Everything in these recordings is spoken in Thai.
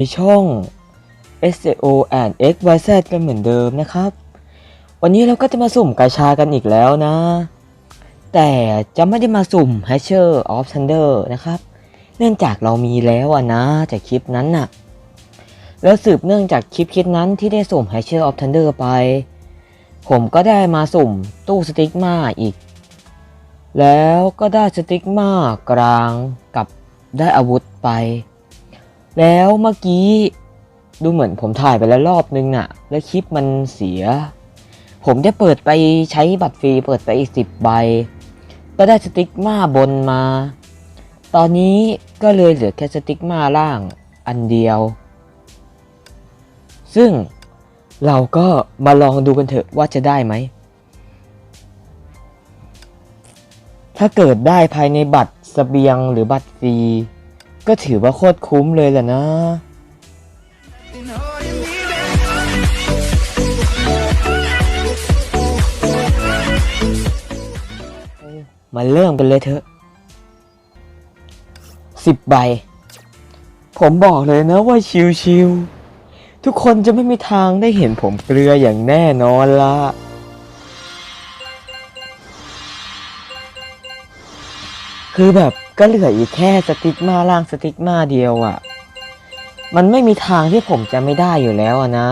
ในช่อง SEO and XYZ กันเหมือนเดิมนะครับ วันนี้เราก็จะมาสุ่มกาชากันอีกแล้วนะ แต่จะไม่ได้มาสุ่ม Hatcher of Thunder นะครับ เนื่องจากเรามีแล้วอะนะจากคลิปนั้นน่ะ แล้วสืบเนื่องจากคลิปคลิปนั้นที่ได้สุ่ม Hatcher of Thunder ไป ผมก็ได้มาสุ่มตู้สติ๊กมาอีก แล้วก็ได้สติ๊กมากลางกับได้อาวุธไป แล้วเมื่อกี้ดูเหมือนผมถ่ายไปแล้วรอบนึงน่ะแล้วคลิปมันเสีย ผมได้เปิดไปใช้บัตรฟรีเปิดไปอีกสิบใบ ก็ได้สติ๊กมาบนมา ตอนนี้ก็เลยเหลือแค่สติ๊กมาล่างอันเดียว ซึ่งเราก็มาลองดูกันเถอะว่าจะได้ไหม ถ้าเกิดได้ภายในบัตรสเสบียงหรือบัตรฟรี ก็ถือว่าโคตรคุ้มเลยแหละนะมาเริ่มกันเลยเถอะสิบใบ ผมบอกเลยนะว่าชิวๆทุกคนจะไม่มีทางได้เห็นผมเกลืออย่างแน่นอนละคือแบบ ก็เหลืออีกแค่สติ๊กมาล่างสติ๊กมาเดียวอะ่ะ มันไม่มีทางที่ผมจะไม่ได้อยู่แล้วอะนะ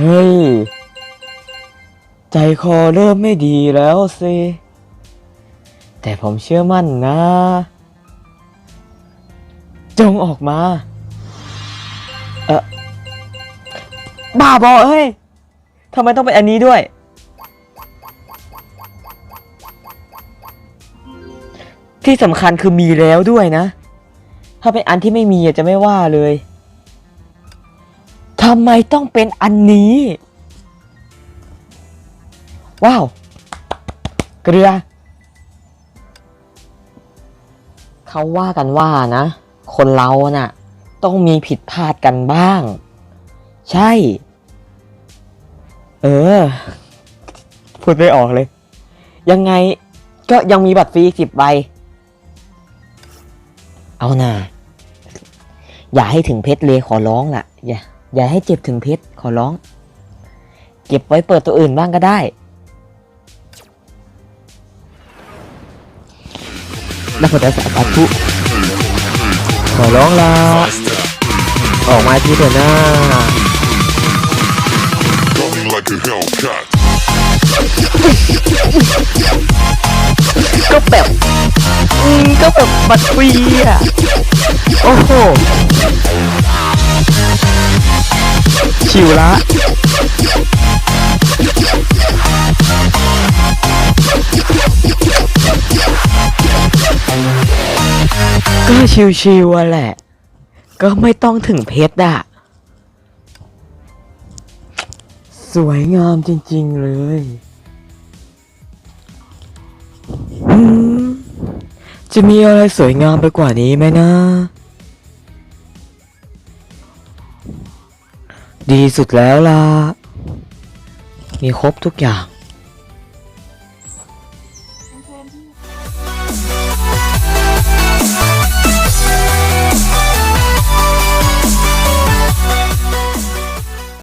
เฮ้ย ใจคอเริ่มไม่ดีแล้วสิ แต่ผมเชื่อมั่นนะ จงออกมา เออบ้าบอเอ้ย ทำไมต้องเป็นอันนี้ด้วย ที่สำคัญคือมีแล้วด้วยนะ ถ้าเป็นอันที่ไม่มีจะไม่ว่าเลยทำไมต้องเป็นอันนี้ ว้าว เกลือ เขาว่ากันว่านะ คนเราน่ะ ต้องมีผิดพลาดกันบ้าง ใช่ เออ พูดไม่ออกเลย ยังไงก็ยังมีบัตรฟรีสิบใบ เอาน่ะอย่าให้ถึงเพชรเลยขอร้องล่ะ อย่า อย่าให้เจ็บถึงเพชรขอร้อง เก็บไว้เปิดตัวอื่นบ้างก็ได้ นักพัฒนาสาปัทุขอร้องละออกมาทีเถอะนะ Coming like a Hellcat. ก็แบบอืมก็แบบบัตรฟรีอะ โอ้โห ชิวละ ก็ชิวๆอะแหละ ก็ไม่ต้องถึงเพชรอะ สวยงามจริง ๆ เลยจะมีอะไรสวยงามไปกว่านี้ไหมนะ ดีสุดแล้วล่ะ มีครบทุกอย่าง